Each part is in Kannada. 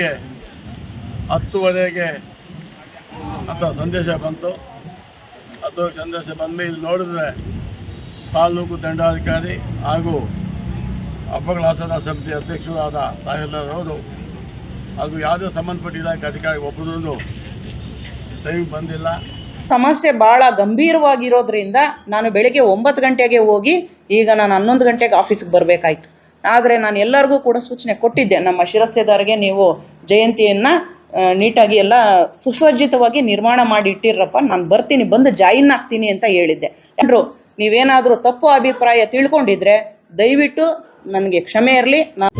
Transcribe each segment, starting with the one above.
ನಮಗೆ ಹತ್ತುವರೆಗೆ ಅಂತ ಸಂದೇಶ ಬಂತು. ಹತ್ತು ಸಂದೇಶ ಬಂದ ಮೇಲೆ ಇಲ್ಲಿ ನೋಡಿದ್ರೆ ತಾಲೂಕು ದಂಡಾಧಿಕಾರಿ ಹಾಗೂ ಹಬ್ಬಗಳ ಆಚರಣಾ ಸಮಿತಿ ಅಧ್ಯಕ್ಷರಾದ ತಹಸೀಲ್ದಾರ್ ಅವರು ಹಾಗೂ ಯಾವುದೇ ಸಂಬಂಧಪಟ್ಟ ಇಲಾಖೆ ಅಧಿಕಾರಿ ಒಬ್ಬರೂ ಟೈಮ್ ಬಂದಿಲ್ಲ. ಸಮಸ್ಯೆ ಭಾಳ ಗಂಭೀರವಾಗಿರೋದ್ರಿಂದ ನಾನು ಬೆಳಗ್ಗೆ ಒಂಬತ್ತು ಗಂಟೆಗೆ ಹೋಗಿ, ಈಗ ನಾನು ಹನ್ನೊಂದು ಗಂಟೆಗೆ ಆಫೀಸ್ಗೆ ಬರಬೇಕಾಯ್ತು. ಆದರೆ ನಾನು ಎಲ್ಲರಿಗೂ ಕೂಡ ಸೂಚನೆ ಕೊಟ್ಟಿದ್ದೆ, ನಮ್ಮ ಶಿರಸ್ಸೆದಾರಿಗೆ ನೀವು ಜಯಂತಿಯನ್ನು ನೀಟಾಗಿ ಎಲ್ಲ ಸುಸಜ್ಜಿತವಾಗಿ ನಿರ್ಮಾಣ ಮಾಡಿ ಇಟ್ಟಿರಪ್ಪ ನಾನು ಬರ್ತೀನಿ, ಬಂದು ಜಾಯಿನ್ ಆಗ್ತೀನಿ ಅಂತ ಹೇಳಿದ್ದೆ. ಎಲ್ಲರೂ ನೀವೇನಾದರೂ ತಪ್ಪು ಅಭಿಪ್ರಾಯ ತಿಳ್ಕೊಂಡಿದ್ರೆ ದಯವಿಟ್ಟು ನನಗೆ ಕ್ಷಮೆ ಇರಲಿ, ನಾನು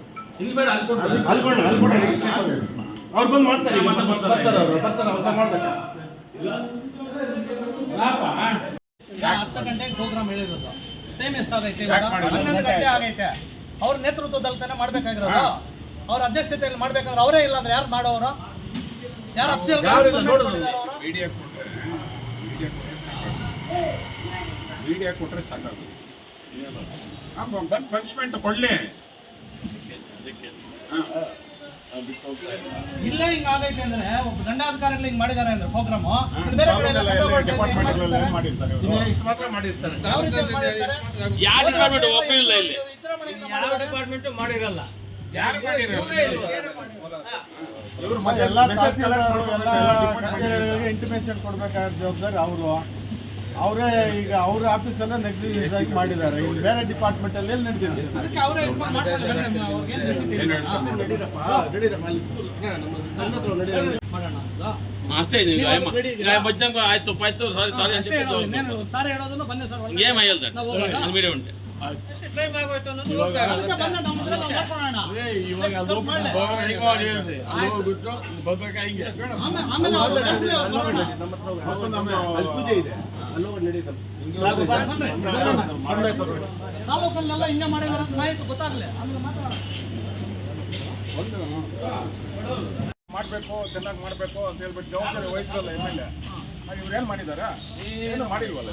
ಅಲ್ಕೊಂಡ ಅಲ್ಕೊಂಡ ಅವ್ರು ಬಂದು ಮಾಡ್ತಾರೆ ಈಗ. ಬರ್ತಾರೆ ಅವರು ಬರ್ತಾರೆ ಅವ್ರು ಮಾಡ್ಬೇಕು ಹತ್ತು ಗಂಟೆಗೆ ಪ್ರೋಗ್ರಾಮ್ ಹೇಳಿರೋದು. ಟೈಮ್ ಎಷ್ಟಾಗೈತೆ? ಹನ್ನೊಂದು ಗಂಟೆ ಆಗೈತೆ. ಅವ್ರ ನೇತೃತ್ವದಲ್ಲಿ ತಾನೇ ಮಾಡ್ಬೇಕಾಗಿರೋದು. ಅವ್ರ ಅಧ್ಯಕ್ಷತೆಯಲ್ಲಿ ಮಾಡ್ಬೇಕಾದ್ರೆ ಅವರೇ ಇಲ್ಲ ಅಂದ್ರೆ ಯಾರು ಮಾಡೋರು? ಯಾರು ಅಫ್ಸಿಯಲ್ ಇಲ್ಲ, ಮೀಡಿಯಾ ಕೊಟ್ಟರೆ ಮೀಡಿಯಾ ಕೊಟ್ಟರೆ ಸಾಕಾಗುತ್ತೆ ಬಂದು ಪನಿಷ್ಮೆಂಟ್ ಕೊಡಲಿ. ಇಲ್ಲ ಹಿಂಗ್ ಆಗೈತೆ ಅಂದ್ರೆ ಒಬ್ಬ ದಂಡಾಧಿಕಾರಿಗಳು ಹಿಂಗ್ ಮಾಡಿದ್ದಾರೆ ಅಂದ್ರೆ ಪ್ರೋಗ್ರಾಮ್. ಬೇರೆ ಕಡೆ ಎಲ್ಲ ಡಿಪಾರ್ಟ್ಮೆಂಟ್ ಮಾಡಿರ್ತಾರೆ ಯಾವ ರೀತಿ? ಯಾವ ಡಿಪಾರ್ಟ್ಮೆಂಟ್ ಇಲ್ಲಿ? ವಿಜೃಂಭಣೆಯಿಂದ ಮಾಡಿರೋದು. ಮಾಡಿರಲ್ಲ. ಯಾರು ಎಲ್ಲ ತಹಸೀಲ್ದಾರರು ಎಲ್ಲ ಕಚೇರಿಗಳಿಗೆ ಇಂಟಿಮೇಷನ್ ಕೊಡ್ಬೇಕಾದ ಜವಾಬ್ದಾರಿ ಅವರು. ಅವರೇ ಈಗ ಅವ್ರ ಆಫೀಸಲ್ಲೇ ನೆಗ್ಲಿಜೆನ್ಸ್ ಆಗಿ ಮಾಡಿದ್ದಾರೆ. ಇಲ್ಲಿ ಬೇರೆ ಡಿಪಾರ್ಟ್ಮೆಂಟ್ ಅಲ್ಲಿ ಎಲ್ಲಿ ನಡೆದಿದೆ? ಅಷ್ಟೇ ಇದ್ದೀರಾ? ಆಯ್ತು ಆಯ್ತು ಸಾರಿ ಸಾರಿ ಸಾರಿ ಸರ್. ಏಮ್ ಹೇಳ್ತಾರೆ? ಮೀಡಿಯಾ ಉಂಟು. ತಾಲೂಕಲ್ಲೆಲ್ಲ ಹಿಂಗೆ ಮಾಡಿದಾರೆ ಮಾಹಿತಿ ಗೊತ್ತಾಗ್ಲಿ ಮಾಡಬೇಕು, ಚೆನ್ನಾಗಿ ಮಾಡಬೇಕು ಅಂತ ಹೇಳ್ಬಿಟ್ಟು ಜವಾಬ್ದಾರಿ ವಹಿಸಿರಲ್ಲ ಎಂ ಎಲ್ ಎ. ಇವ್ರು ಏನು ಮಾಡಿದಾರ? ಏನು ಮಾಡಿಲ್ವಲ್ಲ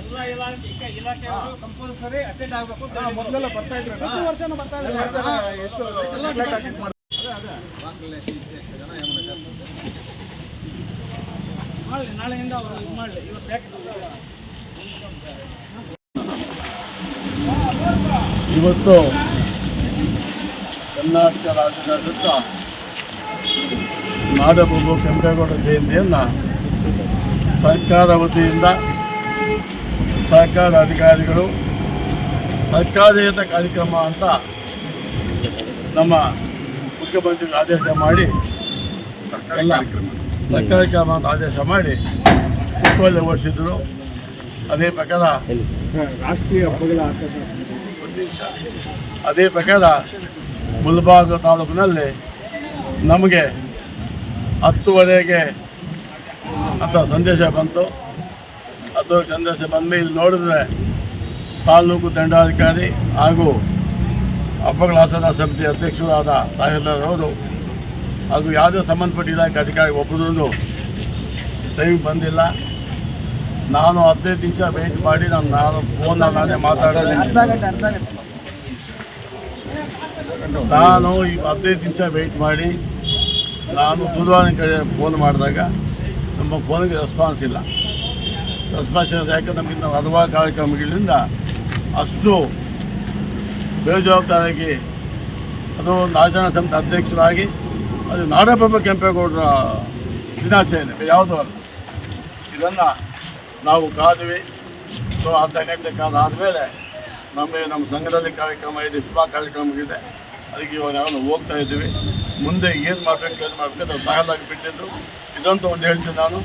ಎಲ್ಲ ಇಲಾಖೆ ಇಲಾಖೆಯವರು ಕಂಪಲ್ಸರಿ ಅಟೆಂಡ್ ಆಗಬೇಕು ಮೊದಲೆಲ್ಲ ಬರ್ತಾ ಇದ್ರು. ಪ್ರತಿ ವರ್ಷನೂ ಬರ್ತಾ ಈ ವರ್ಷ ಇದ್ದಾರೆ ಎಷ್ಟು ಎಲ್ಲ neglect ಆಗಿ ಇದ್ ಮಾಡ್ತಾರೆ. ಮಾಡಲಿ ನಾಳೆಯಿಂದ ಅವರು ಇದು ಮಾಡಲಿ. ಇವತ್ತು ಯಾಕೆ ಇವತ್ತು ಕರ್ನಾಟಕ ರಾಜ್ಯದಾದ್ಯಂತ ನಾಡಪ್ರಭು ಕೆಂಪೇಗೌಡ ಜಯಂತಿಯನ್ನು ಸರ್ಕಾರ ವತಿಯಿಂದ ಸರ್ಕಾರ ಅಧಿಕಾರಿಗಳು ಸರ್ಕಾರೇತ ಕಾರ್ಯಕ್ರಮ ಅಂತ ನಮ್ಮ ಮುಖ್ಯಮಂತ್ರಿಗಳು ಆದೇಶ ಮಾಡಿ ಎಲ್ಲ ಸರ್ಕಾರಿ ಕ್ರಮ ಅಂತ ಆದೇಶ ಮಾಡಿ ಕುಟುಂಬದಲ್ಲಿ ಓಡಿಸಿದ್ರು ಅದೇ ಪ್ರಕಾರ ರಾಷ್ಟ್ರೀಯ ಹಬ್ಬಗಳ ಅದೇ ಪ್ರಕಾರ ಮುಲ್ಬಾಗ ತಾಲೂಕಿನಲ್ಲಿ ನಮಗೆ ಹತ್ತುವರೆಗೆ ಅಂತ ಸಂದೇಶ ಬಂತು. ಹತ್ತುವರೆ ಸಂದೇಶ ಬಂದ ಮೇಲೆ ನೋಡಿದ್ರೆ ತಾಲೂಕು ದಂಡಾಧಿಕಾರಿ ಹಾಗೂ ಹಬ್ಬಗಳ ಆಚರಣಾ ಸಮಿತಿ ಅಧ್ಯಕ್ಷರಾದ ತಹಸೀಲ್ದಾರವರು ಹಾಗೂ ಯಾವುದೇ ಸಂಬಂಧಪಟ್ಟ ಇಲಾಖೆ ಅಧಿಕಾರಿ ಒಬ್ಬರೂ ಟೈಮ್ ಬಂದಿಲ್ಲ. ನಾನು ಹದಿನೈದು ನಿಮಿಷ ವೇಟ್ ಮಾಡಿ ನಾನು ನಾನು ಫೋನಲ್ಲಿ ನಾನೇ ಮಾತಾಡಿದೆ. ನಾನು ಈ ಹದಿನೈದು ನಿಮಿಷ ವೆಯ್ಟ್ ಮಾಡಿ ನಾನು ದೂರವಾಣಿ ಕಡೆ ಫೋನ್ ಮಾಡಿದಾಗ ನಮ್ಮ ಫೋನಿಗೆ ರೆಸ್ಪಾನ್ಸ್ ಇಲ್ಲ. ಇಲ್ಲ ಯಾಕಂದ್ರೆ ನಮಗೆ ನಾವು ಹಲವಾರು ಕಾರ್ಯಕ್ರಮಗಳಿಂದ ಅಷ್ಟು ಬೇಜವಾಬ್ದಾರಿಯಾಗಿ ಅದು ಒಂದು ಆಚರಣಾ ಸಮಿತಿ ಅಧ್ಯಕ್ಷರಾಗಿ ಅದು ನಾಡಪ್ರಭು ಕೆಂಪೇಗೌಡರ ದಿನಾಚರಣೆ, ಯಾವುದು ಅಲ್ಲ. ಇದನ್ನು ನಾವು ಕಾದ್ವಿ. ಸೊ ಅರ್ಧ ಗಂಟೆ ಕಾಲ ಆದಮೇಲೆ ನಮಗೆ ನಮ್ಮ ಸಂಘದಲ್ಲಿ ಕಾರ್ಯಕ್ರಮ ಇದೆ ಸುಭಾ ಕಾರ್ಯಕ್ರಮ ಇದೆ ಅದಕ್ಕೆ ಇವಾಗ ನಾವು ಹೋಗ್ತಾ ಇದ್ದೀವಿ. ಮುಂದೆ ಏನು ಮಾಡಬೇಕು ಏನು ಮಾಡಬೇಕು ಅದು ತಗೊಳ್ಳಾಗಿ ಬಿಟ್ಟಿದ್ದು ಇದಂತೂ ಒಂದು ಹೇಳ್ತೀನಿ ನಾನು.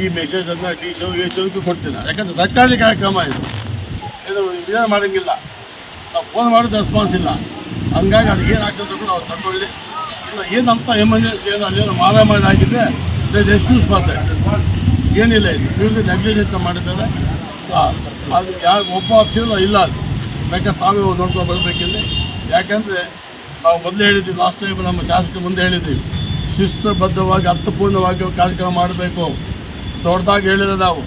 ಈ ಮೆಸೇಜನ್ನು ಡಿ ಶೋ ಎ ಶೋಗೂ ಕೊಡ್ತೀನಿ. ಯಾಕಂದರೆ ಸರ್ಕಾರಿ ಕಾರ್ಯಕ್ರಮ ಇದು. ಇದು ವಿಧಾನ ಮಾಡೋಂಗಿಲ್ಲ ನಾವು ಫೋನ್ ಮಾಡೋದು ರೆಸ್ಪಾನ್ಸ್ ಇಲ್ಲ. ಹಂಗಾಗಿ ಅದು ಏನು ಆಕ್ಷನ್ ತಗೊಂಡು ಅವ್ರು ತಗೊಳ್ಳಿ. ಇಲ್ಲ ಏನಂತ ಎಮರ್ಜೆನ್ಸಿ ಏನು ಅಲ್ಲೇನೋ ಮಾರಾಮಾರಿ ಆಗಿದೆ ಅದೇ ಎಕ್ಸ್ಕ್ಯೂಸ್ ಮಾತ್ರ ಏನಿಲ್ಲ ಇದು. ಇವ್ರಿಗೆ ನೆಗ್ಲಿಜೆಂಟ್ ಮಾಡಿದ್ದಾರೆ. ಅದು ಯಾರು ಒಬ್ಬ ಆಪ್ಷನ್ ಇಲ್ಲ ಅದು. ಬೇಕಾದ್ರೆ ತಾವೇ ನೋಡ್ಕೊಂಡು ಬರಬೇಕಿಲ್ಲಿ. ಯಾಕಂದರೆ ನಾವು ಮೊದಲು ಹೇಳಿದ್ವಿ ಲಾಸ್ಟ್ ಟೈಮ್ ನಮ್ಮ ಶಾಸಕ ಮುಂದೆ ಹೇಳಿದ್ದೀವಿ ಶಿಸ್ತುಬದ್ಧವಾಗಿ, ಅರ್ಥಪೂರ್ಣವಾಗಿ ಕಾರ್ಯಕ್ರಮ ಮಾಡಬೇಕು. ದೊಡ್ಡದಾಗಿ ಹೇಳಿದೆ ನಾವು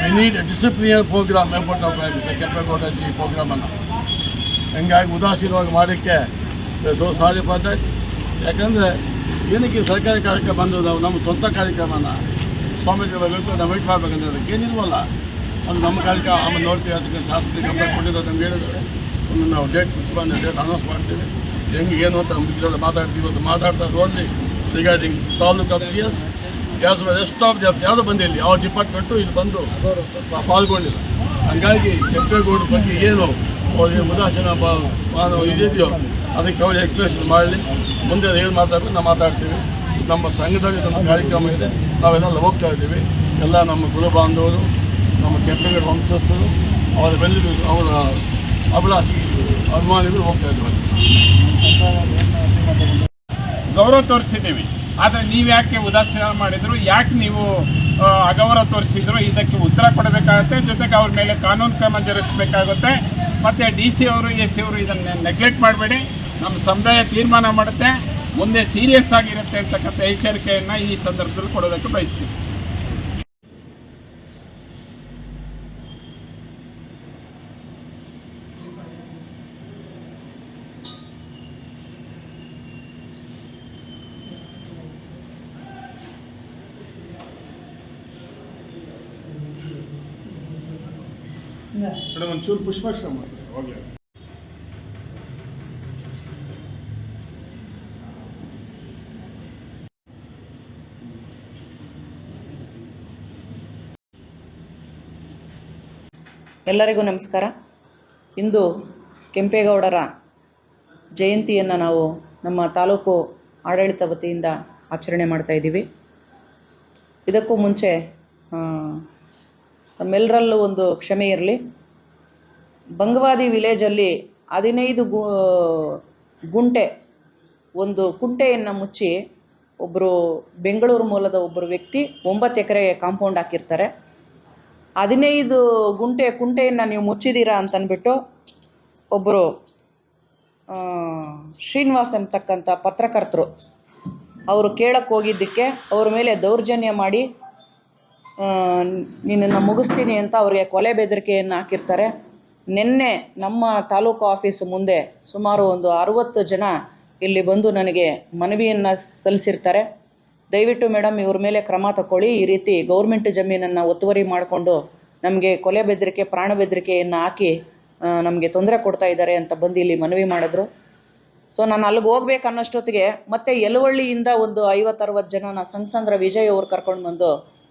we need disciplinary program airport of Kempegowda ji ಪ್ರೋಗ್ರಾಮನ್ನು ಹಂಗಾಗಿ ಉದಾಸೀನವಾಗಿ ಮಾಡೋಕ್ಕೆ ಸೊ ಸಾರಿ ಪದ್ಧತಿ ಯಾಕಂದರೆ ಏನಕ್ಕೆ ಸರ್ಕಾರಿ ಕಾರ್ಯಕ್ರಮ ಬಂದು ನಾವು ನಮ್ಮ ಸ್ವಂತ ಕಾರ್ಯಕ್ರಮನ ಸ್ವಾಮೀಜಿ ಬರಬೇಕು ನಾವು ವೆಯ್ಟ್ ಮಾಡ್ಬೇಕಂದ್ರೆ ಅದಕ್ಕೆ ಏನಿಲ್ವಲ್ಲ, ಅದು ನಮ್ಮ ಕಾರ್ಯಕ್ರಮ ಆಮೇಲೆ ನೋಡ್ತೀವಿ, ಅದಕ್ಕೆ ಶಾಸಕರಿಗೆ ಕಂಪ್ಲೇಂಟ್ ಕೊಟ್ಟಿದ್ದು ನಮ್ಗೆ ಹೇಳಿದ್ರೆ ಒಂದು ನಾವು ಡೇಟ್ ಫಿಕ್ಸ್ ಮಾಡಿ ಡೇಟ್ ಅನೌನ್ಸ್ ಮಾಡ್ತೀವಿ. ಹೆಂಗೆ, ಏನು ಅಂತ ಇದೆಲ್ಲ ಮಾತಾಡ್ತೀವಿ ಅದು ಮಾತಾಡ್ತಾ only regarding taluk of C S gas rest of jobs ಯಾವುದೂ ಬಂದಿಲ್ಲ ಯಾವ ಡಿಪಾರ್ಟ್ಮೆಂಟು ಇಲ್ಲಿ ಬಂದು ಪಾಲ್ಗೊಂಡಿಲ್ಲ. ಹಂಗಾಗಿ ಕೆಂಪೇಗೌಡ ಬಗ್ಗೆ ಏನು ಅವ್ರಿಗೆ ಉದಾಸೀನ ಮಾನವ ಇದೆಯೋ ಅದಕ್ಕೆ ಅವ್ರು ಎಕ್ಸ್ಪ್ರೆಷನ್ ಮಾಡಲಿ. ಮುಂದೆ ಏನು ಮಾತಾಡಬೇಕು ನಾವು ಮಾತಾಡ್ತೀವಿ. ನಮ್ಮ ಸಂಘದಲ್ಲಿ ನಮ್ಮ ಕಾರ್ಯಕ್ರಮ ಇದೆ. ನಾವೆಲ್ಲ ಹೋಗ್ತಾ ಇದ್ದೀವಿ. ಎಲ್ಲ ನಮ್ಮ ಗುರು ಬಾಂಧವರು, ನಮ್ಮ ಕೆಂಪೇಗೌಡ ವಂಶಸ್ಥರು, ಅವರ ಬೆಲ್ಲಿ ಅವರ ಅಭಿಲಾಷಿ ಅಭಿಮಾನಿಗಳು ಹೋಗ್ತಾ ಇದ್ದೀವಿ ಗೌರವ ತೋರಿಸಿದ್ದೀವಿ. ಆದರೆ ನೀವು ಯಾಕೆ ಉದಾಸೀನ ಮಾಡಿದ್ರು? ಯಾಕೆ ನೀವು ಅಗೌರವ ತೋರಿಸಿದ್ರು? ಇದಕ್ಕೆ ಉತ್ತರ ಕೊಡಬೇಕಾಗುತ್ತೆ, ಜೊತೆಗೆ ಅವ್ರ ಮೇಲೆ ಕಾನೂನು ಕ್ರಮ ಜರುಗಿಸಬೇಕಾಗುತ್ತೆ. ಮತ್ತು ಡಿ ಸಿ ಅವರು, ಎ ಸಿ ಅವರು ಇದನ್ನು ನೆಗ್ಲೆಕ್ಟ್ ಮಾಡಬೇಡಿ. ನಮ್ಮ ಸಮುದಾಯ ತೀರ್ಮಾನ ಮಾಡುತ್ತೆ. ಮುಂದೆ ಸೀರಿಯಸ್ ಆಗಿರುತ್ತೆ ಅಂತಕ್ಕಂಥ ಎಚ್ಚರಿಕೆಯನ್ನು ಈ ಸಂದರ್ಭದಲ್ಲಿ ಕೊಡೋದಕ್ಕೆ ಬಯಸ್ತೀವಿ ಮೇಡಮ್ ಒಂಚೂರು ಪುಷ್ಪಾಶ್ರಮ ಹೋಗ್ಲಿ ಎಲ್ಲರಿಗೂ ನಮಸ್ಕಾರ. ಇಂದು ಕೆಂಪೇಗೌಡರ ಜಯಂತಿಯನ್ನು ನಾವು ನಮ್ಮ ತಾಲೂಕು ಆಡಳಿತ ವತಿಯಿಂದ ಆಚರಣೆ ಮಾಡ್ತಾ ಇದ್ದೀವಿ. ಇದಕ್ಕೂ ಮುಂಚೆ ತಮ್ಮೆಲ್ಲರಲ್ಲೂ ಒಂದು ಕ್ಷಮೆ ಇರಲಿ. ಬಂಗವಾದಿ ವಿಲೇಜಲ್ಲಿ ಹದಿನೈದು ಗು, ಗುಂಟೆ, ಒಂದು ಕುಂಟೆಯನ್ನು ಮುಚ್ಚಿ ಒಬ್ಬರು ಬೆಂಗಳೂರು ಮೂಲದ ಒಬ್ಬರು ವ್ಯಕ್ತಿ ಒಂಬತ್ತು ಎಕರೆ ಕಾಂಪೌಂಡ್ ಹಾಕಿರ್ತಾರೆ. ಹದಿನೈದು ಗುಂಟೆ ಕುಂಟೆಯನ್ನು ನೀವು ಮುಚ್ಚಿದ್ದೀರಾ ಅಂತಂದ್ಬಿಟ್ಟು ಒಬ್ಬರು ಶ್ರೀನಿವಾಸ್ ಅಂತಕ್ಕಂಥ ಪತ್ರಕರ್ತರು ಅವರು ಕೇಳಕ್ಕೆ ಹೋಗಿದ್ದಕ್ಕೆ ಅವ್ರ ಮೇಲೆ ದೌರ್ಜನ್ಯ ಮಾಡಿ ನಿನ್ನನ್ನು ಮುಗಿಸ್ತೀನಿ ಅಂತ ಅವರಿಗೆ ಕೊಲೆ ಬೆದರಿಕೆಯನ್ನು ಹಾಕಿರ್ತಾರೆ. ನಿನ್ನೆ ನಮ್ಮ ತಾಲೂಕು ಆಫೀಸ್ ಮುಂದೆ ಸುಮಾರು ಒಂದು ಅರುವತ್ತು ಜನ ಇಲ್ಲಿ ಬಂದು ನನಗೆ ಮನವಿಯನ್ನು ಸಲ್ಲಿಸಿರ್ತಾರೆ. ದಯವಿಟ್ಟು ಮೇಡಮ್ ಇವ್ರ ಮೇಲೆ ಕ್ರಮ ತಗೊಳ್ಳಿ ಈ ರೀತಿ ಗೌರ್ಮೆಂಟ್ ಜಮೀನನ್ನು ಒತ್ತುವರಿ ಮಾಡಿಕೊಂಡು ನಮಗೆ ಕೊಲೆ ಬೆದರಿಕೆ, ಪ್ರಾಣ ಬೆದರಿಕೆಯನ್ನು ಹಾಕಿ ನಮಗೆ ತೊಂದರೆ ಕೊಡ್ತಾ ಇದ್ದಾರೆ ಅಂತ ಬಂದು ಇಲ್ಲಿ ಮನವಿ ಮಾಡಿದ್ರು. ಸೊ, ನಾನು ಅಲ್ಲಿಗೆ ಹೋಗ್ಬೇಕು ಅನ್ನೋಷ್ಟೊತ್ತಿಗೆ ಮತ್ತೆ ಯಲವಳ್ಳಿಯಿಂದ ಒಂದು ಐವತ್ತರವತ್ತು ಜನನ ಸಂಸಂದ್ರ ವಿಜಯ್ ಅವ್ರು ಕರ್ಕೊಂಡು ಬಂದು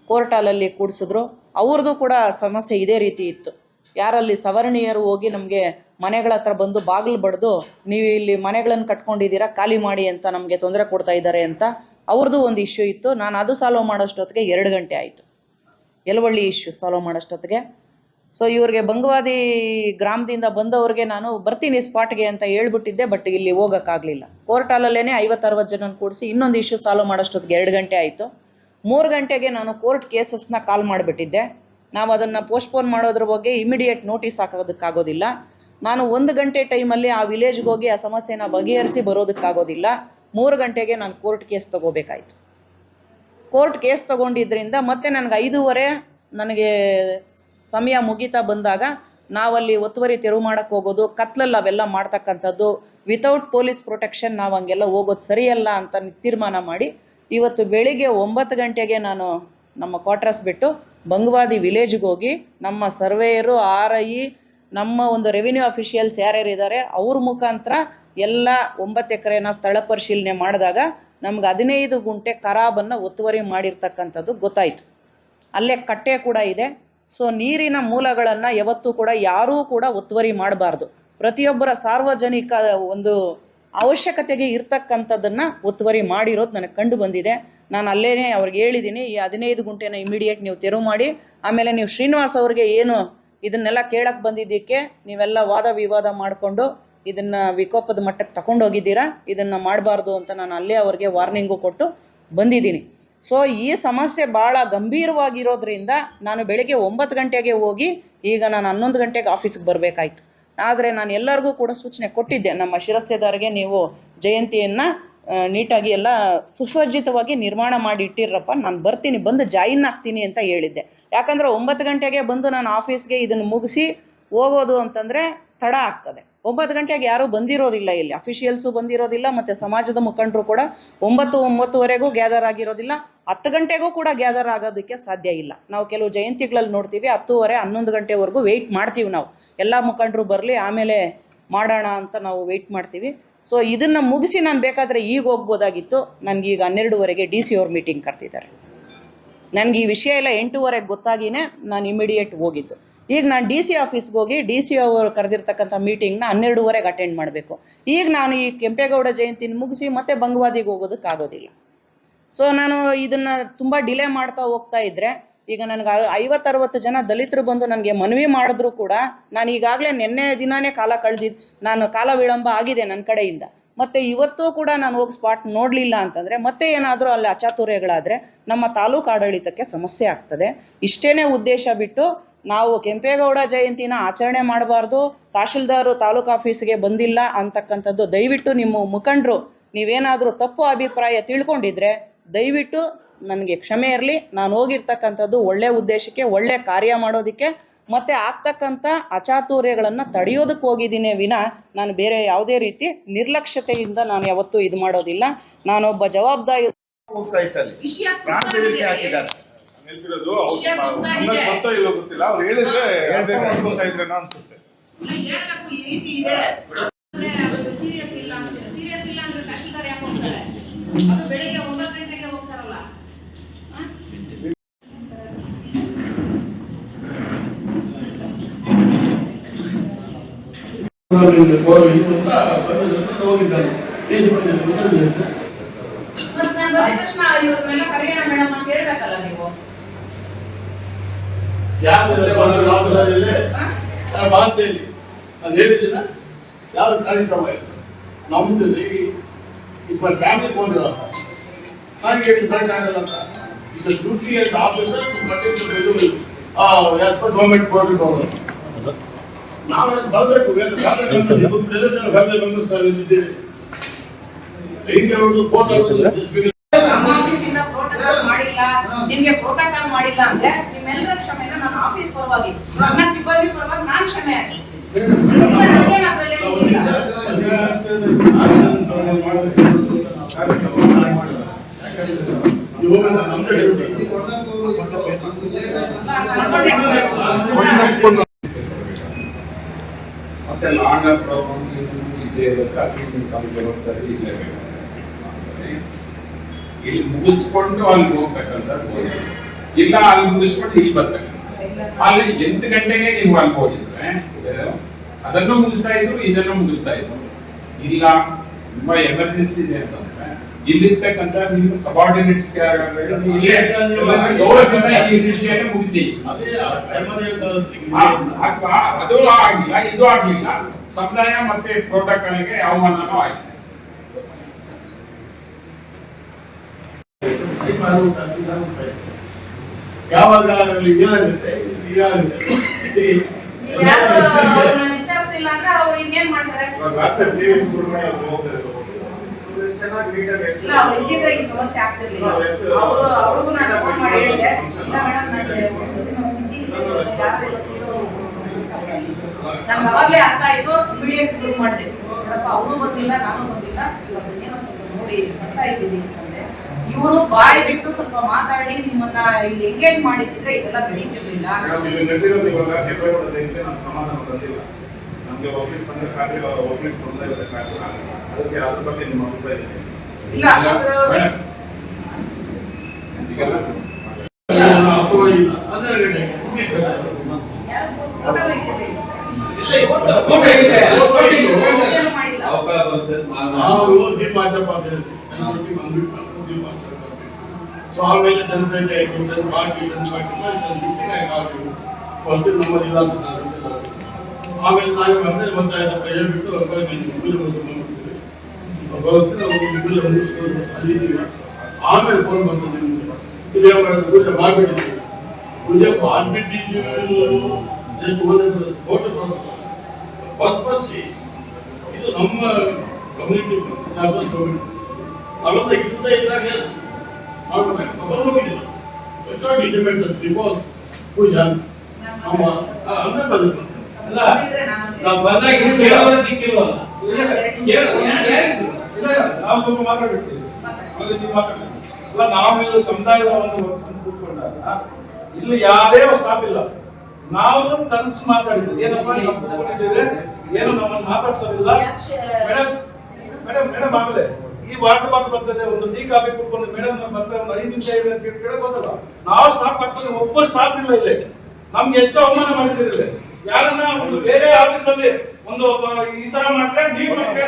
ಕೋರ್ಟ್ ಹಾಲಲ್ಲಿ ಕೂಡಿಸಿದ್ರು. ಅವ್ರದ್ದು ಕೂಡ ಸಮಸ್ಯೆ ಇದೇ ರೀತಿ ಇತ್ತು. ಯಾರಲ್ಲಿ ಸವರ್ಣೀಯರು ಹೋಗಿ ನಮಗೆ ಮನೆಗಳ ಹತ್ರ ಬಂದು ಬಾಗಿಲು ಬಡಿದು, ನೀವು ಇಲ್ಲಿ ಮನೆಗಳನ್ನು ಕಟ್ಕೊಂಡಿದ್ದೀರಾ, ಖಾಲಿ ಮಾಡಿ ಅಂತ ನಮಗೆ ತೊಂದರೆ ಕೊಡ್ತಾ ಇದ್ದಾರೆ ಅಂತ ಅವ್ರದ್ದು ಒಂದು ಇಶ್ಯೂ ಇತ್ತು. ನಾನು ಅದು ಸಾಲ್ವ್ ಮಾಡೋಷ್ಟೊತ್ತಿಗೆ ಎರಡು ಗಂಟೆ ಆಯಿತು. ಯಲವಳ್ಳಿ ಇಶ್ಯೂ ಸಾಲ್ವ್ ಮಾಡೋಷ್ಟೊತ್ತಿಗೆ. ಸೊ ಇವ್ರಿಗೆ ಬಂಗವಾದಿ ಗ್ರಾಮದಿಂದ ಬಂದವ್ರಿಗೆ ನಾನು ಬರ್ತೀನಿ ಸ್ಪಾಟ್ಗೆ ಅಂತ ಹೇಳ್ಬಿಟ್ಟಿದ್ದೆ, ಬಟ್ ಇಲ್ಲಿ ಹೋಗೋಕ್ಕಾಗಲಿಲ್ಲ. ಕೋರ್ಟ್ ಹಾಲಲ್ಲೇ ಐವತ್ತರವತ್ತು ಜನ ಕೂಡಿಸಿ ಇನ್ನೊಂದು ಇಶ್ಯೂ ಸಾಲ್ವ್ ಮಾಡೋಷ್ಟೊತ್ತಿಗೆ ಎರಡು ಗಂಟೆ ಆಯಿತು. ಮೂರು ಗಂಟೆಗೆ ನಾನು ಕೋರ್ಟ್ ಕೇಸಸ್ನ ಕಾಲ್ ಮಾಡಿಬಿಟ್ಟಿದ್ದೆ. ನಾವು ಅದನ್ನು ಪೋಸ್ಟ್ಪೋನ್ ಮಾಡೋದ್ರ ಬಗ್ಗೆ ಇಮಿಡಿಯೇಟ್ ನೋಟಿಸ್ ಹಾಕೋದಕ್ಕಾಗೋದಿಲ್ಲ. ನಾನು ಒಂದು ಗಂಟೆ ಟೈಮಲ್ಲಿ ಆ ವಿಲೇಜ್ಗೆ ಹೋಗಿ ಆ ಸಮಸ್ಯೆನ ಬಗೆಹರಿಸಿ ಬರೋದಕ್ಕಾಗೋದಿಲ್ಲ. ಮೂರು ಗಂಟೆಗೆ ನಾನು ಕೋರ್ಟ್ ಕೇಸ್ ತೊಗೋಬೇಕಾಯ್ತು. ಕೋರ್ಟ್ ಕೇಸ್ ತೊಗೊಂಡಿದ್ದರಿಂದ ಮತ್ತೆ ನನಗೆ ಐದೂವರೆ ನನಗೆ ಸಮಯ ಮುಗಿತಾ ಬಂದಾಗ ನಾವಲ್ಲಿ ಒತ್ತುವರಿ ತೆರವು ಮಾಡೋಕ್ಕೆ ಹೋಗೋದು ಕತ್ಲಲ್ಲಿ ಅವೆಲ್ಲ ಮಾಡ್ತಕ್ಕಂಥದ್ದು ವಿತೌಟ್ ಪೊಲೀಸ್ ಪ್ರೊಟೆಕ್ಷನ್ ನಾವು ಹಂಗೆಲ್ಲ ಹೋಗೋದು ಸರಿಯಲ್ಲ ಅಂತ ತೀರ್ಮಾನ ಮಾಡಿ ಇವತ್ತು ಬೆಳಿಗ್ಗೆ ಒಂಬತ್ತು ಗಂಟೆಗೆ ನಾನು ನಮ್ಮ ಕ್ವಾರ್ಟರ್ಸ್ ಬಿಟ್ಟು ಬಂಗವಾದಿ ವಿಲೇಜ್ಗೆ ಹೋಗಿ ನಮ್ಮ ಸರ್ವೇಯರು, ಆರ್ ಐ, ನಮ್ಮ ಒಂದು ರೆವಿನ್ಯೂ ಅಫಿಷಿಯಲ್ಸ್ ಯಾರ್ಯಾರು ಇದ್ದಾರೆ ಅವ್ರ ಮುಖಾಂತರ ಎಲ್ಲ ಒಂಬತ್ತು ಎಕರೆನ ಸ್ಥಳ ಪರಿಶೀಲನೆ ಮಾಡಿದಾಗ ನಮ್ಗೆ ಹದಿನೈದು ಗುಂಟೆ ಖರಾಬನ್ನು ಒತ್ತುವರಿ ಮಾಡಿರ್ತಕ್ಕಂಥದ್ದು ಗೊತ್ತಾಯಿತು. ಅಲ್ಲೇ ಕಟ್ಟೆ ಕೂಡ ಇದೆ. ಸೊ ನೀರಿನ ಮೂಲಗಳನ್ನು ಯಾವತ್ತೂ ಕೂಡ ಯಾರೂ ಕೂಡ ಒತ್ತುವರಿ ಮಾಡಬಾರ್ದು. ಪ್ರತಿಯೊಬ್ಬರ ಸಾರ್ವಜನಿಕ ಒಂದು ಅವಶ್ಯಕತೆಗೆ ಇರ್ತಕ್ಕಂಥದ್ದನ್ನು ಒತ್ತುವರಿ ಮಾಡಿರೋದು ನನಗೆ ಕಂಡು ಬಂದಿದೆ. ನಾನು ಅಲ್ಲೇ ಅವ್ರಿಗೆ ಹೇಳಿದ್ದೀನಿ ಈ ಹದಿನೈದು ಗುಂಟೆನ ಇಮಿಡಿಯೇಟ್ ನೀವು ತೆರವು ಮಾಡಿ, ಆಮೇಲೆ ನೀವು ಶ್ರೀನಿವಾಸ್ ಅವ್ರಿಗೆ ಏನು ಇದನ್ನೆಲ್ಲ ಕೇಳಕ್ಕೆ ಬಂದಿದ್ದಕ್ಕೆ ನೀವೆಲ್ಲ ವಾದ ವಿವಾದ ಮಾಡಿಕೊಂಡು ಇದನ್ನು ವಿಕೋಪದ ಮಟ್ಟಕ್ಕೆ ತಗೊಂಡೋಗಿದ್ದೀರಾ, ಇದನ್ನು ಮಾಡಬಾರ್ದು ಅಂತ ನಾನು ಅಲ್ಲೇ ಅವ್ರಿಗೆ ವಾರ್ನಿಂಗು ಕೊಟ್ಟು ಬಂದಿದ್ದೀನಿ. ಸೊ ಈ ಸಮಸ್ಯೆ ಭಾಳ ಗಂಭೀರವಾಗಿರೋದ್ರಿಂದ ನಾನು ಬೆಳಗ್ಗೆ ಒಂಬತ್ತು ಗಂಟೆಗೆ ಹೋಗಿ ಈಗ ನಾನು ಹನ್ನೊಂದು ಗಂಟೆಗೆ ಆಫೀಸ್ಗೆ ಬರಬೇಕಾಯ್ತು. ಆದರೆ ನಾನು ಎಲ್ಲರಿಗೂ ಕೂಡ ಸೂಚನೆ ಕೊಟ್ಟಿದ್ದೆ, ನಮ್ಮ ಶಿರಸ್ಯದಾರಿಗೆ ನೀವು ಜಯಂತಿಯನ್ನು ನೀಟಾಗಿ ಎಲ್ಲ ಸುಸಜ್ಜಿತವಾಗಿ ನಿರ್ಮಾಣ ಮಾಡಿ ಇಟ್ಟಿರಪ್ಪ ನಾನು ಬರ್ತೀನಿ, ಬಂದು ಜಾಯಿನ್ ಆಗ್ತೀನಿ ಅಂತ ಹೇಳಿದ್ದೆ. ಯಾಕಂದರೆ ಒಂಬತ್ತು ಗಂಟೆಗೆ ಬಂದು ನಾನು ಆಫೀಸ್ಗೆ ಇದನ್ನು ಮುಗಿಸಿ ಹೋಗೋದು ಅಂತಂದರೆ ತಡ ಆಗ್ತದೆ. ಒಂಬತ್ತು ಗಂಟೆಗೆ ಯಾರೂ ಬಂದಿರೋದಿಲ್ಲ ಇಲ್ಲಿ. ಅಫಿಷಿಯಲ್ಸು ಬಂದಿರೋದಿಲ್ಲ, ಮತ್ತು ಸಮಾಜದ ಮುಖಂಡರು ಕೂಡ ಒಂಬತ್ತು, ಒಂಬತ್ತುವರೆಗೂ ಗ್ಯಾದರ್ ಆಗಿರೋದಿಲ್ಲ. ಹತ್ತು ಗಂಟೆಗೂ ಕೂಡ ಗ್ಯಾದರ್ ಆಗೋದಕ್ಕೆ ಸಾಧ್ಯ ಇಲ್ಲ. ನಾವು ಕೆಲವು ಜಯಂತಿಗಳಲ್ಲಿ ನೋಡ್ತೀವಿ, ಹತ್ತುವರೆ, ಹನ್ನೊಂದು ಗಂಟೆವರೆಗೂ ವೆಯ್ಟ್ ಮಾಡ್ತೀವಿ ನಾವು. ಎಲ್ಲ ಮುಖಂಡರು ಬರಲಿ, ಆಮೇಲೆ ಮಾಡೋಣ ಅಂತ ನಾವು ವೆಯ್ಟ್ ಮಾಡ್ತೀವಿ. ಸೊ ಇದನ್ನು ಮುಗಿಸಿ ನಾನು ಬೇಕಾದರೆ ಈಗ ಹೋಗ್ಬೋದಾಗಿತ್ತು. ನನಗೆ ಈಗ ಹನ್ನೆರಡುವರೆಗೆ ಡಿ ಸಿ ಅವ್ರ ಮೀಟಿಂಗ್ ಕರ್ತಿದ್ದಾರೆ ನನಗೆ ಈ ವಿಷಯ ಎಲ್ಲ ಎಂಟೂವರೆಗೆ ಗೊತ್ತಾಗಿಯೇ ನಾನು ಇಮಿಡಿಯೇಟ್ ಹೋಗಿದ್ದು. ಈಗ ನಾನು ಡಿ ಸಿ ಆಫೀಸ್ಗೆ ಹೋಗಿ ಡಿ ಸಿ ಅವರು ಕರೆದಿರ್ತಕ್ಕಂಥ ಮೀಟಿಂಗ್ನ ಹನ್ನೆರಡುವರೆಗೆ ಅಟೆಂಡ್ ಮಾಡಬೇಕು. ಈಗ ನಾನು ಈ ಕೆಂಪೇಗೌಡ ಜಯಂತಿನ ಮುಗಿಸಿ ಮತ್ತೆ ಬಂಗವಾದಿಗೆ ಹೋಗೋದಕ್ಕಾಗೋದಿಲ್ಲ. ಸೊ ನಾನು ಇದನ್ನು ತುಂಬ ಡಿಲೇ ಮಾಡ್ತಾ ಹೋಗ್ತಾ ಇದ್ದರೆ ಈಗ ನನಗೆ ಐವತ್ತರವತ್ತು ಜನ ದಲಿತರು ಬಂದು ನನಗೆ ಮನವಿ ಮಾಡಿದ್ರು ಕೂಡ ನಾನು ಈಗಾಗಲೇ ನಿನ್ನೆ ದಿನಾನೇ ಕಾಲ ಕಳೆದಿದ್ದು ನಾನು ಕಾಲ ವಿಳಂಬ ಆಗಿದೆ ನನ್ನ ಕಡೆಯಿಂದ. ಮತ್ತು ಇವತ್ತೂ ಕೂಡ ನಾನು ಹೋಗಿ ಸ್ಪಾಟ್ ನೋಡಲಿಲ್ಲ ಅಂತಂದರೆ, ಮತ್ತೆ ಏನಾದರೂ ಅಲ್ಲಿ ಅಚಾತುರ್ಯಗಳಾದರೆ ನಮ್ಮ ತಾಲೂಕು ಆಡಳಿತಕ್ಕೆ ಸಮಸ್ಯೆ ಆಗ್ತದೆ. ಇಷ್ಟೇ ಉದ್ದೇಶ ಬಿಟ್ಟು ನಾವು ಕೆಂಪೇಗೌಡ ಜಯಂತಿನ ಆಚರಣೆ ಮಾಡಬಾರ್ದು ತಹಶೀಲ್ದಾರು ತಾಲೂಕು ಆಫೀಸ್ಗೆ ಬಂದಿಲ್ಲ ಅಂತಕ್ಕಂಥದ್ದು ದಯವಿಟ್ಟು ನಿಮ್ಮ ಮುಖಂಡರು ನೀವೇನಾದರೂ ತಪ್ಪು ಅಭಿಪ್ರಾಯ ತಿಳ್ಕೊಂಡಿದ್ರೆ ದಯವಿಟ್ಟು ನನಗೆ ಕ್ಷಮೆ ಇರಲಿ. ನಾನು ಹೋಗಿರ್ತಕ್ಕಂಥದ್ದು ಒಳ್ಳೆಯ ಉದ್ದೇಶಕ್ಕೆ ಒಳ್ಳೆ ಕಾರ್ಯ ಮಾಡೋದಕ್ಕೆ ಮತ್ತು ಆಗ್ತಕ್ಕಂಥ ಅಚಾತುರ್ಯಗಳನ್ನು ತಡೆಯೋದಕ್ಕೆ ಹೋಗಿದ್ದೀನಿ ವಿನ ನಾನು ಬೇರೆ ಯಾವುದೇ ರೀತಿ ನಿರ್ಲಕ್ಷ್ಯತೆಯಿಂದ ನಾನು ಯಾವತ್ತೂ ಇದು ಮಾಡೋದಿಲ್ಲ ನಾನೊಬ್ಬ ಜವಾಬ್ದಾರಿ ನಿಲ್ತಿರೋದು ಗೊತ್ತೋ ಇಲ್ಲೋ ಗೊತ್ತಿಲ್ಲ. ಅವ್ರು ಹೇಳಿದ್ರೆ ಇದ್ರೇನೋ ಅನ್ಸುತ್ತೆ. ಸೀರಿಯಸ್ ಇಲ್ಲ ಅಂತ ಸೀರಿಯಸ್ ಇಲ್ಲ ಅಂದ್ರೆ ತಹಶೀಲ್ದಾರ್ ಯಾಕೆ ಹೋಗ್ತಾರೆ? ಅದು ಬೆಳಿಗ್ಗೆ ಒಂಬತ್ತು ಗಂಟೆಗೆ ಹೋಗ್ತಾರಲ್ಲ. ಹೋಗಿದ್ದಾನೆ ಮತ್ತೆ ನಾನು ಬಂದ ತಕ್ಷಣ ಇವ್ರನ್ನೆಲ್ಲ ಕರೆಯೋಣ ಮೇಡಮ್ ಅಂತ ಹೇಳ್ಬೇಕಲ್ಲ ನೀವು ಯಾರು ಬಂದರು ಆಗಿದೆ ನಾನು ಮಾತು ಹೇಳಿ. ನಾನು ಹೇಳಿದ್ದೀನ ಯಾರು ಕರೀತಾವ ನಮ್ದು ಇಸ್ ಮೈ ಫ್ಯಾಮಿಲಿ ಫೋನ್ ಹೇಳಿ ಆಗಲ್ಲ ಅಂತ. Is duty officer as per government ನಾವು ಬರಬೇಕು. ಫ್ಯಾಮಿಲಿ ಮೆಂಬರ್ಸ್ ಇದ್ದೇವೆ ಹೆಂಗೆ ಅವ್ರದ್ದು ಫೋಟೋ ನಮ್ಮ ಆಫೀಸಿಂದ ಪ್ರೋಟೋಕಾಲ್ ಮಾಡಿಲ್ಲ ನಿಮ್ಗೆ ಪ್ರೋಟೋಕಾಲ್ ಮಾಡಿಲ್ಲ ಅಂದ್ರೆ ನಿಮ್ಮೆಲ್ಲರ ಕ್ಷಮೆನ ನಾನು ಆಫೀಸ್ ಪರವಾಗಿ ನನ್ನ ಸಿಬ್ಬಂದಿ ಪರವಾಗಿ ನಾನು ಕ್ಷಮೆ ಯಾಚಿಸ್ತೀನಿ ನನಗೇನು ಅದ್ರಲ್ಲಿ ಏನಿಲ್ಲ. ಮತ್ತೆ ಲಾಂಗ್ ಪ್ರಾಬ್ಲಮ್ ಇದೇ ಇರುತ್ತೆ ಇಲ್ಲಿ ಮುಗಿಸ್ಕೊಂಡು ಅಲ್ಲಿ ಹೋಗ್ಬೇಕಂತ ಇಲ್ಲ, ಅಲ್ಲಿ ಮುಗಿಸ್ಕೊಂಡು ಇಲ್ಲಿ ಬರ್ಬೇಕು. ಅಲ್ಲಿ ಎಂಟು ಗಂಟೆಗೆ ನೀವು ಅಲ್ಲಿ ಹೋಗಿದ್ರೆ, ಅದನ್ನು ಮುಗಿಸ್ತಾ ಇದ್ರು, ಇದನ್ನು ಮುಗಿಸ್ತಾ ಇದ್ರು. ಇಲ್ಲ, ತುಂಬಾ ಎಮರ್ಜೆನ್ಸಿ ಇದೆ ಅಂತಂದ್ರೆ ಇಲ್ಲಿರ್ತಕ್ಕಂಥ ನಿಮ್ಮ ಸಬಾರ್ಡಿನೇಟ್ಸ್ ಮುಗಿಸಿ. ಅದೇ ಆ, ಅಥವಾ ಅದು ಆಗಿಲ್ಲ ಇದು ಆಗ್ಲಿಲ್ಲ. ಸಮುದಾಯ ಮತ್ತೆ ಪ್ರೋಟೋಕಾಲ್ಗೆ ಅವಮಾನನೂ ಆಯ್ತು. ಯಾವಾಗ ಅಲ್ಲಿ ಏನಾಗುತ್ತೆ ವಿಚಾರಿಸಿಲ್ಲ ಅಂದ್ರೆ ಅವ್ರು ಇನ್ನೇನ್ ಮಾಡ್ತಾರೆ? ಇಲ್ಲ ಅವ್ರು ಇದ್ದಿದ್ರೆ ಈ ಸಮಸ್ಯೆ ಆಗ್ತಿರ್ಲಿಲ್ಲ. ಅವರು ಅವ್ರಿಗೂ ನಾನು ಫೋನ್ ಮಾಡಿ ಹೇಳಿದೆ ಇಲ್ಲ ಮೇಡಮ್ ನಮ್ಗೆ ಅವಾಗಲೇ ಅರ್ಥ ಆಯ್ತು ಇಮಿಡಿಯೇಟ್ ಗ್ರೂಪ್ ಮಾಡಿದೆ. ನೋಡಪ್ಪ ಅವರು ಬಂದಿಲ್ಲ ನಾನು ಬಂದಿಲ್ಲ. ಏನೋ ಸ್ವಲ್ಪ ನೋಡಿ ಅರ್ಥ ಇದ್ದೀವಿ ಅಂತಂದ್ರೆ ಇವರು ಬಾಯಿ ಬಿಟ್ಟು ಸ್ವಲ್ಪ ಮಾತಾಡಿ ನಿಮ್ಮನ್ನ ಇಲ್ಲಿ ಎಂಗೇಜ್ ಮಾಡಿದ್ರೆ ಇದೆಲ್ಲ ನಡೀತಿರ್ಲಿಲ್ಲ. ನಮ್ಗೆ ಬಂದಿಲ್ಲ. ನಮಗೆ ಒಬ್ರಿಗೆ ಸಂಘಕ್ಕಾಗಲಿ ಒಬ್ರಿಗೆ ಸಮುದಾಯದಕ್ಕಾಗಲ್ಲ ಅದಕ್ಕೆ ಅದ್ರ ಬಗ್ಗೆ ನಿಮ್ಮ ಅಭಿಪ್ರಾಯ ಇದೆ ಇಲ್ಲ ಅದು ಮೇಡಮ್, ಈಗೆಲ್ಲ ಅಥವಾ ಇಲ್ಲ ಹನ್ನೆರಡು ಗಂಟೆಗೆ ಮುಗೀತದೆ ನಾವು ದೀಪ ಹಚ್ಚಪ್ಪ ಅಂತ ಹೇಳ್ತೀವಿ ನನ್ನ ರೊಟ್ಟಿ ಬಂದ್ಬಿಟ್ಟು ನಾನು ದೀಪ ಹಚ್ಚಪ್ಪ ಸೊ ಆಮೇಲೆ ಟೆನ್ ಟ್ವೆಂಟಿ ಆಯಿತು ten forty ten forty ten fifteen ಆಯಿತು ಫಸ್ಟ್ ನಮ್ಮದು ಇಲ್ಲ ಅಂತ ನಾನು ಗೊತ್ತಿಲ್ಲ. ಆಮೇಲೆ ನಾನು ಮತ್ತೆ ಗೊತ್ತಾಯ್ತಪ್ಪ ಹೇಳ್ಬಿಟ್ಟು ಬಿಲ್ ಮುಗಿಸ್ಕೊಂಡು ಭಗವಂತನ ಒಂದು ಬಿಲ್ ಮುಗಿಸ್ಕೊಂಡು ಅಲ್ಲಿದ್ದೀವಿ ಆಮೇಲೆ ಫೋನ್ ಬಂತು ನಿಮ್ಗೆ ಇದೇ ಪೂಜೆ ಮಾಡಿಬಿಟ್ಟಿದ್ದೀವಿ ಪೂಜೆ ಮಾಡಿಬಿಟ್ಟಿದ್ದೀವಿ ಜಸ್ಟ್ ಒಂದು ಫೋಟೋ ಪರ್ಪಸ್ ಇದು ನಮ್ಮ ಕಮ್ಯುನಿಟಿ ಜಾಗೃತ ಕಮ್ಯುನಿಟಿ ಅವೆಲ್ಲ ಇದ್ದ ಇದ್ದಾಗ ಮಾಡ್ಬೇಕು ತಗೊಂಡು ಹೋಗಿದ್ದಿಲ್ಲ ವಿತೌಟ್ ಇಂಡಿಪೆಂಡೆನ್ಸ್ ಬಿಫೋರ್ ಪೂಜಾ ನಮ್ಮ ಆ, ಅಂದ್ರೆ ಬಂದ್ರು. ಅಲ್ಲ ನಾವು ಬಂದಾಗ ಇನ್ನು ಕೇಳೋದೇ ಇಲ್ಲ, ಇಲ್ಲ, ನಾವು ಸ್ವಲ್ಪ ಮಾತಾಡ್ಬಿಡ್ತೀವಿ ನೀವು ನಾವು ಸಮುದಾಯದ ಒಂದು ಒಂದು ಕೂತ್ಕೊಂಡಾಗ ಇಲ್ಲಿ ಯಾರೇ ಸ್ಟಾಪ್ ಇಲ್ಲ. ನಾವು ಕನಸು ಮಾತಾಡಿದ್ವಿ ಏನಪ್ಪ ಕೂತ್ಕೊಂಡಿದ್ದೇವೆ. ಏನು ನಮ್ಮನ್ನು ಮಾತಾಡ್ಸೋದಿಲ್ಲ. ಮೇಡಮ್ ಮೇಡಮ್ ಮೇಡಮ್ ಆಮೇಲೆ ಈ ವಾಟರ್ ಬಾಟಲ್ ಬರ್ತದೆ ಒಂದು ಟೀ ಕಾಫಿ ಕುಡ್ಕೊಂಡು ಮೇಡಮ್ ನಮ್ಮ ಬರ್ತಾರೆ ಒಂದು ಐದು ನಿಮಿಷ ಇದೆ ಅಂತ ಕೇಳಿ ಗೊತ್ತಲ್ಲ. ನಾವು ಸ್ಟಾಪ್ ಹಾಕ್ಸ್ಕೊಂಡು ಒಬ್ಬ ಸ್ಟಾಪ್ ಇಲ್ಲ ಇಲ್ಲಿ. ನಮ್ಗೆ ಎಷ್ಟು ಅವಮಾನ ಮಾಡಿದ್ದೀರಿ ಇಲ್ಲಿ. ಯಾರನ್ನ ಒಂದು ಬೇರೆ ಆಫೀಸಲ್ಲಿ ಒಂದು ಈ ತರ ಮಾಡ್ರೆ ನೀವು ಮಾಡ್ರೆ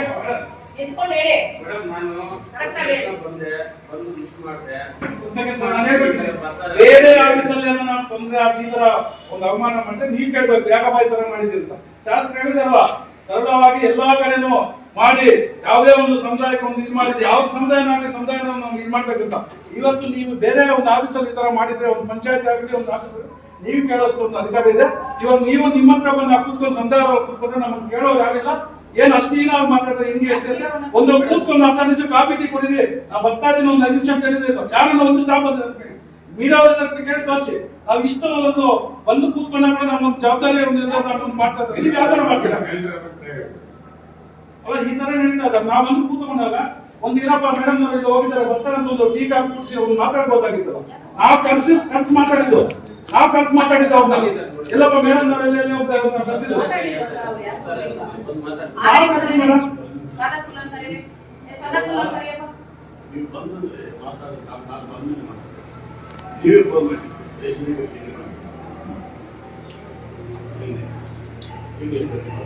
ಹೇಳಿ. ಬೇರೆ ಆಫೀಸಲ್ಲಿ ಏನೋ ನಾವು ತೊಂದರೆ ಆಗಿ ಈ ತರ ಒಂದು ಅವಮಾನ ಮಾಡಿದ್ರೆ ನೀವ್ ಕೇಳ್ಬೇಕು ಯಾಕಪ್ಪ ಈ ತರ ಮಾಡಿದ್ರಿ ಅಂತ. ಶಾಸಕ ಹೇಳಿದಾರಲ್ಲ ಸರಳವಾಗಿ ಎಲ್ಲಾ ಕಡೆನೂ ಮಾಡಿ ಯಾವುದೇ ಒಂದು ಸಮುದಾಯಕ್ಕೆ ಒಂದು ಇದು ಮಾಡಿದ್ರೆ ಯಾವ ಸಮುದಾಯನಾಗಲಿ ಸಮುದಾಯನ ನಾವು ಇದು ಮಾಡ್ಬೇಕಂತ. ಇವತ್ತು ನೀವು ಬೇರೆ ಒಂದು ಆಫೀಸಲ್ಲಿ ಈ ತರ ಮಾಡಿದ್ರೆ ಒಂದು ಪಂಚಾಯತ್ ಆಗಲಿ ಒಂದು ಆಫೀಸಲ್ಲಿ ನೀವು ಕೇಳೋಷ್ಟು ಒಂದು ಅಧಿಕಾರ ಇದೆ. ಇವಾಗ ನೀವು ನಿಮ್ಮ ಹತ್ರ ಬಂದು ಕೂತ್ಕೊಂಡು ಸಮುದಾಯ ಕೂತ್ಕೊಂಡ್ರೆ ನಮ್ಮನ್ನು ಕೇಳೋರು ಯಾರಿಲ್ಲ. ಏನ್ ಅಷ್ಟು ನಾವು ಮಾತಾಡಿದ್ರೆ ಹಿಂಗೆ ಎಷ್ಟೇ ಒಂದು ಕೂತ್ಕೊಂಡು ಹತ್ತು ನಿಮಿಷ ಕಾಫಿ ಟೀ ಕುಡಿದ್ರಿ ನಾವು ಬರ್ತಾ ಇದೀನಿ ಒಂದು ಐದು ನಿಮಿಷ ಕೇಳಿದ್ರೆ ಯಾರನ್ನ ಒಂದು ಸ್ಟಾಪ್ ಅಂತ ಮೀಡಿಯಾ ಕೇಳಿ ತೋರಿಸಿ. ನಾವು ಇಷ್ಟು ಒಂದು ಬಂದು ಕೂತ್ಕೊಂಡಾಗ ನಮ್ಮ ಒಂದು ಜವಾಬ್ದಾರಿ ಒಂದು ಮಾಡ್ತಾ ಇದ್ದಾರೆ. ಇದು ತರ ಮಾಡ್ತೀರಾ? ಅಲ್ಲ, ಈ ತರ ನಡೀತಾ ಇದ್ದಾರೆ ನಾವು ಬಂದು ಕೂತ್ಕೊಂಡಾಗ ಒಂದು ಏನಪ್ಪ ಮೇಡಮ್ ಹೋಗಿದ್ದಾರೆ, ಬರ್ತಾರೆ ಅಂತ ಒಂದು ಟೀ, ಕಾಫಿ ಕುಡಿಸಿ ಒಂದು ಮಾತಾಡ್ಬೋದಾಗಿತ್ತು. ನಾವು ಕರ್ಸಿ ಕರ್ಸಿ ಮಾತಾಡಿದ್ದು. ನಾವು ಕಲ್ಸ್ ಮಾತಾಡಿದ್ದು ಅವ್ರನ್ನ ಎಲ್ಲಪ್ಪ ಮೇಡಮ್? ನಾವು ಬಂದ್ರೆ ಮಾತಾಡೋದು ನಾನು ನೀವೇ ಫೋನ್ ಮಾಡಿ ಹಿಂಗೆ. ಹಿಂಗೆ ಮಾಡ್ತಾರೆ.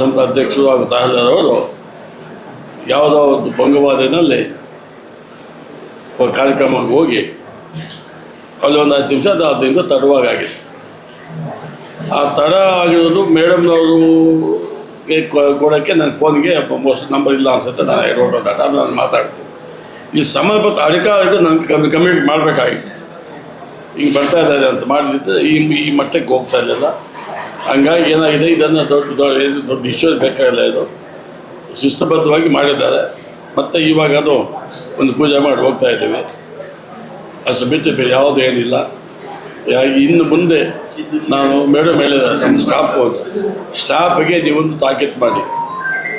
ಸಂಸ್ಥೆ ಅಧ್ಯಕ್ಷರು ಹಾಗೂ ತಹಸೀಲ್ದಾರವರು ಯಾವುದೋ ಒಂದು ಭಂಗವಾದಿನಲ್ಲಿ ಕಾರ್ಯಕ್ರಮಕ್ಕೆ ಹೋಗಿ ಅಲ್ಲಿ ಒಂದು ಹತ್ತು ನಿಮಿಷ ಅದು ಹತ್ತು ನಿಮಿಷ ತಡವಾಗಿದೆ ಆ ತಡ ಆಗಿರೋದು ಮೇಡಮ್ನವರು ಕೊಡೋಕ್ಕೆ ನನ್ನ ಫೋನ್ಗೆ ಮೋಸ್ಟ್ ನಂಬರ್ ಇಲ್ಲ ಅನ್ಸುತ್ತೆ, ನಾನು ರೋಡ್ ತಡ ಅದು ನಾನು ಮಾತಾಡ್ತೀನಿ. ಈ ಸಂಬಂಧಪಟ್ಟ ಅಧಿಕಾರಿಗೂ ನನಗೆ ಕಮ್ಮಿ ಕಮ್ಯುನಿಕೇಟ್ ಮಾಡಬೇಕಾಗಿತ್ತು. ಹಿಂಗೆ ಬರ್ತಾ ಇದ್ದಾರೆ ಅಂತ ಮಾಡಲಿದ್ರೆ ಈ ಈ ಮಟ್ಟಕ್ಕೆ ಹೋಗ್ತಾ ಇರಲಿಲ್ಲ ಹಂಗಾಗಿ ಏನಾಗಿದೆ, ಇದನ್ನು ದೊಡ್ಡ ದೊಡ್ಡ ದೊಡ್ಡ ಇಶ್ಯೂ ಬೇಕಾಗಿಲ್ಲ ಇದು. ಶಿಸ್ತುಬದ್ಧವಾಗಿ ಮಾಡಿದ್ದಾರೆ. ಮತ್ತು ಇವಾಗ ಅದು ಒಂದು ಪೂಜೆ ಮಾಡಿ ಹೋಗ್ತಾ ಇದ್ದೀವಿ. ಅಷ್ಟು ಬಿಟ್ಟು ಬೇರೆ ಯಾವುದೂ ಏನಿಲ್ಲ. ಇನ್ನು ಮುಂದೆ ನಾನು ಮೇಡಮ್ ಹೇಳಿದ ನಮ್ಮ ಸ್ಟಾಫ್ ಸ್ಟಾಫ್ಗೆ ನೀವೊಂದು ತಾಕೀತು ಮಾಡಿ.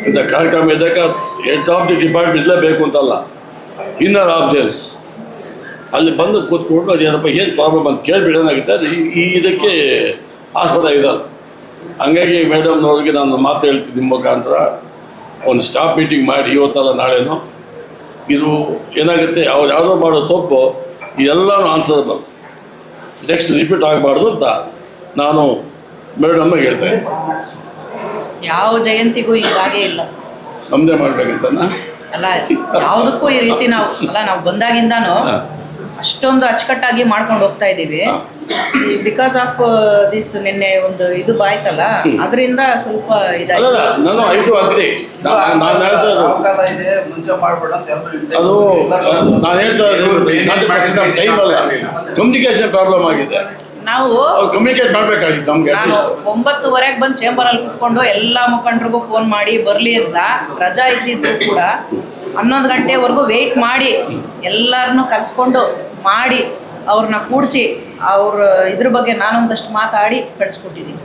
ಇಂಥ ಕಾರ್ಯಕ್ರಮ ಇದ್ದಾಗ ಹೆಡ್ ಆಫ್ ದಿ ಡಿಪಾರ್ಟ್ಮೆಂಟ್ ಬೇಕು ಅಂತಲ್ಲ. ಇನ್ನರ್ ಆಬ್ಜೆಕ್ಟ್ಸ್ ಅಲ್ಲಿ ಬಂದು ಕೂತ್ಕೊಂಡು ಅದೇನಪ್ಪ, ಏನು ಪ್ರಾಬ್ಲಮ್ ಅಂತ ಕೇಳಿಬಿಡೋನಾಗುತ್ತೆ. ಅದು ಈ ಇದಕ್ಕೆ ಆಸ್ಪದ ಇದಲ್ಲ ಹಂಗಾಗಿ ಮೇಡಮ್ನವ್ರಿಗೆ ನಾನು ಮಾತು ಹೇಳ್ತೀನಿ ನಿಮ್ಮ ಮುಖಾಂತರ. ಒಂದು ಸ್ಟಾಫ್ ಮೀಟಿಂಗ್ ಮಾಡಿ ಇವತ್ತಲ್ಲ ನಾಳೆನೋ. ಇದು ಏನಾಗುತ್ತೆ ಅವ್ರು ಯಾವುದೋ ಮಾಡೋ ತಪ್ಪು ಆನ್ಸರ್ ಆನ್ಸರಬಲ್ ನೆಕ್ಸ್ಟ್ ರಿಪೀಟ್ ಆಗಬಾರ್ದು ಅಂತ ನಾನು ಮೇಡಮ್ಗೆ ಹೇಳ್ತೇನೆ. ಯಾವ ಜಯಂತಿಗೂ ಈಗಾಗೇ ಇಲ್ಲ ಸರ್. ನಮ್ಮದೇ ಮಾಡಬೇಕಂತ ಅಲ್ಲ ಯಾವುದಕ್ಕೂ ಈ ರೀತಿ ನಾವು ಅಲ್ಲ ನಾವು ಬಂದಾಗಿಂದಾನು. ಅಷ್ಟೊಂದು ಅಚ್ಚುಕಟ್ಟಾಗಿ ಮಾಡ್ಕೊಂಡು ಹೋಗ್ತಾ ಇದ್ದೀವಿ ಬಿಕಾಸ್ ಆಫ್ ದಿಸ್ ನಿನ್ನೆ ಒಂದು ಇದು ಬಾಯ್ತಲ್ಲ ಅದರಿಂದ ಸ್ವಲ್ಪ ಅಲ್ಲಲ್ಲ ಇದಾಯ್ತು ನಾನು ಐ ಟು ನಾನು ಹೇಳ್ತಾ ಇದೆ ಮುಂಚೆ ಮಾಡ್ಬೇಡ ಅಂತ ಅದು ನಾನು ಹೇಳ್ತಾ ಟೈಮ್ ಅಲ್ಲ. ಕಮ್ಯುನಿಕೇಶನ್ ಪ್ರಾಬ್ಲಮ್ ಆಗಿದೆ. ನಾವು ಕಮ್ಯುನಿಕೇಟ್ ಮಾಡಬೇಕಾಗಿತ್ತು ನಮ್ಗೆ ಒಂಬತ್ತುವರೆಗೆ ಬಂದು ಚೇಂಬರಲ್ಲಿ ಕುತ್ಕೊಂಡು ಎಲ್ಲ ಮುಖಂಡರಿಗೂ ಫೋನ್ ಮಾಡಿ ಬರಲಿ ಅಂತ ರಜಾ ಇದ್ದಿದ್ದು ಕೂಡ ಹನ್ನೊಂದು ಗಂಟೆವರೆಗೂ ವೆಯ್ಟ್ ಮಾಡಿ ಎಲ್ಲರನ್ನೂ ಕರೆಸ್ಕೊಂಡು ಮಾಡಿ ಅವ್ರನ್ನ ಕೂಡಿಸಿ ಅವ್ರ ಇದ್ರ ಬಗ್ಗೆ ನಾನೊಂದಷ್ಟು ಮಾತಾಡಿ ಕಳಿಸ್ಕೊಟ್ಟಿದ್ದೀನಿ.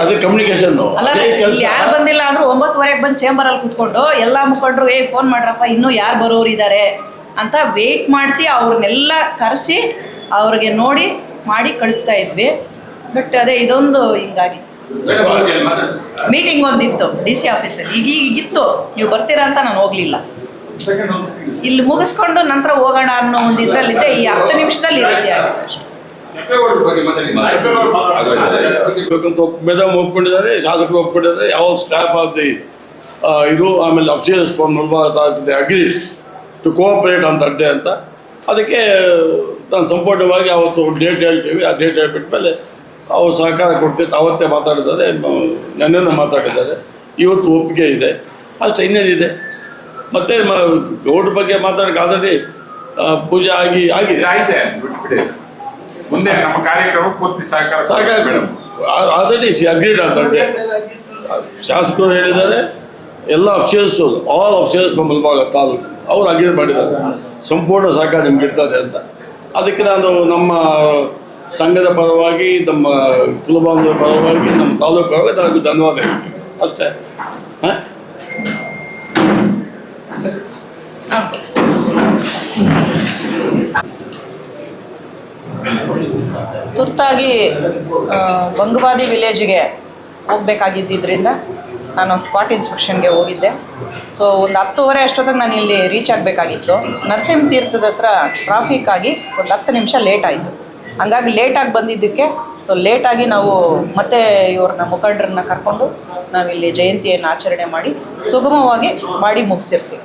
ಅದೇ ಕಮ್ಯುನಿಕೇಶನ್ ಯಾರು ಬಂದಿಲ್ಲ ಅಂದ್ರೆ ಒಂಬತ್ತುವರೆಗೆ ಬಂದು ಚೇಂಬರ್ ಅಲ್ಲಿ ಕುತ್ಕೊಂಡು ಎಲ್ಲ ಮುಖಂಡರು ಏ ಫೋನ್ ಮಾಡ್ರಪ್ಪ ಇನ್ನೂ ಯಾರು ಬರೋರು ಇದ್ದಾರೆ ಅಂತ ವೆಯ್ಟ್ ಮಾಡಿಸಿ ಅವ್ರನ್ನೆಲ್ಲ ಕರೆಸಿ ಅವ್ರಿಗೆ ನೋಡಿ ಮಾಡಿ ಕಳಿಸ್ತಾ ಇದ್ವಿ. ಬಟ್ ಅದೇ ಇದೊಂದು ಹಿಂಗಾಗಿ ಮೀಟಿಂಗ್ ಒಂದಿತ್ತು ಡಿ ಸಿ ಆಫೀಸಲ್ಲಿ ಈಗ ಈಗಿತ್ತು ನೀವು ಬರ್ತೀರಾ ಅಂತ ನಾನು ಹೋಗ್ಲಿಲ್ಲ. ಇಲ್ಲಿ ಮುಗಿಸ್ಕೊಂಡು ನಂತರ ಹೋಗೋಣ ಅನ್ನೋ ಒಂದು ಇದರಲ್ಲಿದ್ದೆ ಈ ಹತ್ತು ನಿಮಿಷದಲ್ಲಿ ಈ ರೀತಿ ಆಗಿದೆ ಅಷ್ಟೇ ಮೇಡಮ್ ಒಪ್ಕೊಂಡಿದ್ದಾರೆ ಶಾಸಕರು ಒಪ್ಕೊಂಡಿದ್ದಾರೆ ಯಾವ ಸ್ಟಾಫ್ ಆಫ್ ದಿ ಇದು ಆಮೇಲೆ officials from Mulbag agree to cooperate ಅಂತ ಅಡ್ಡೆ ಅಂತ. ಅದಕ್ಕೆ ನಾನು ಸಂಪೂರ್ಣವಾಗಿ ಅವತ್ತು ಡೇಟ್ ಹೇಳ್ತೀವಿ ಆ ಡೇಟ್ ಹೇಳ್ಬಿಟ್ಟ ಮೇಲೆ ಅವರು ಸಹಕಾರ ಕೊಡ್ತಿತ್ತು ಅವತ್ತೇ ಮಾತಾಡಿದ್ದಾರೆ ನೆನ್ನೆ ಮಾತಾಡಿದ್ದಾರೆ. ಇವತ್ತು ಒಪ್ಪಿಗೆ ಇದೆ. ಅಷ್ಟೇ ಇನ್ನೇನಿದೆ? ಮತ್ತು ಗೌಡ್ರ ಬಗ್ಗೆ ಮಾತಾಡೋಕೆ ಆಲ್ರೆಡಿ ಪೂಜೆ ಆಗಿ ಆಗಿದೆ. ಮುಂದೆ ನಮ್ಮ ಕಾರ್ಯಕ್ರಮ ಪೂರ್ತಿ ಸಹಕಾರ ಸಹಕಾರ ಮೇಡಮ್. ಆಲ್ರೆಡಿ ಅಗ್ರೀಡ್ ಅಂತ ಶಾಸಕರು ಹೇಳಿದ್ದಾರೆ ಎಲ್ಲ officials all officials Mulbag taluk ಅವ್ರು ಅಗ್ರೀಡ್ ಮಾಡಿದ್ದಾರೆ. ಸಂಪೂರ್ಣ ಸಹಕಾರ ನಿಮ್ಗೆ ಇರ್ತದೆ ಅಂತ. ಅದಕ್ಕೆ ನಾನು ನಮ್ಮ ಸಂಘದ ಪರವಾಗಿ ನಮ್ಮ ಕುಲಬಾಂಧವರ ಪರವಾಗಿ ನಮ್ಮ ತಾಲೂಕು ಪರವಾಗಿ ಧನ್ಯವಾದ ಹೇಳ್ತೀನಿ. ಅಷ್ಟೇ. ಹಾಂ? ತುರ್ತಾಗಿ ಬಂಗವಾದಿ ವಿಲೇಜ್ಗೆ ಹೋಗ್ಬೇಕಾಗಿದ್ದರಿಂದ ನಾನು ಸ್ಪಾಟ್ ಇನ್ಸ್ಪೆಕ್ಷನ್ಗೆ ಹೋಗಿದ್ದೆ. ಸೊ ಒಂದು ಹತ್ತುವರೆ ಅಷ್ಟೊತ್ತಿಗೆ ನಾನು ಇಲ್ಲಿ ರೀಚ್ ಆಗಬೇಕಾಗಿತ್ತು. ನರಸಿಂಹ ತೀರ್ಥದ ಹತ್ರ ಟ್ರಾಫಿಕ್ ಆಗಿ ಒಂದು ಹತ್ತು ನಿಮಿಷ ಲೇಟ್ ಆಯಿತು. ಹಂಗಾಗಿ ಲೇಟಾಗಿ ಬಂದಿದ್ದಕ್ಕೆ ಸೊ ಲೇಟಾಗಿ ನಾವು ಮತ್ತೆ ಇವ್ರನ್ನ ಮುಖಂಡರನ್ನ ಕರ್ಕೊಂಡು ನಾವಿಲ್ಲಿ ಜಯಂತಿಯನ್ನು ಆಚರಣೆ ಮಾಡಿ ಸುಗಮವಾಗಿ ಮಾಡಿ ಮುಗಿಸಿರ್ತೀವಿ.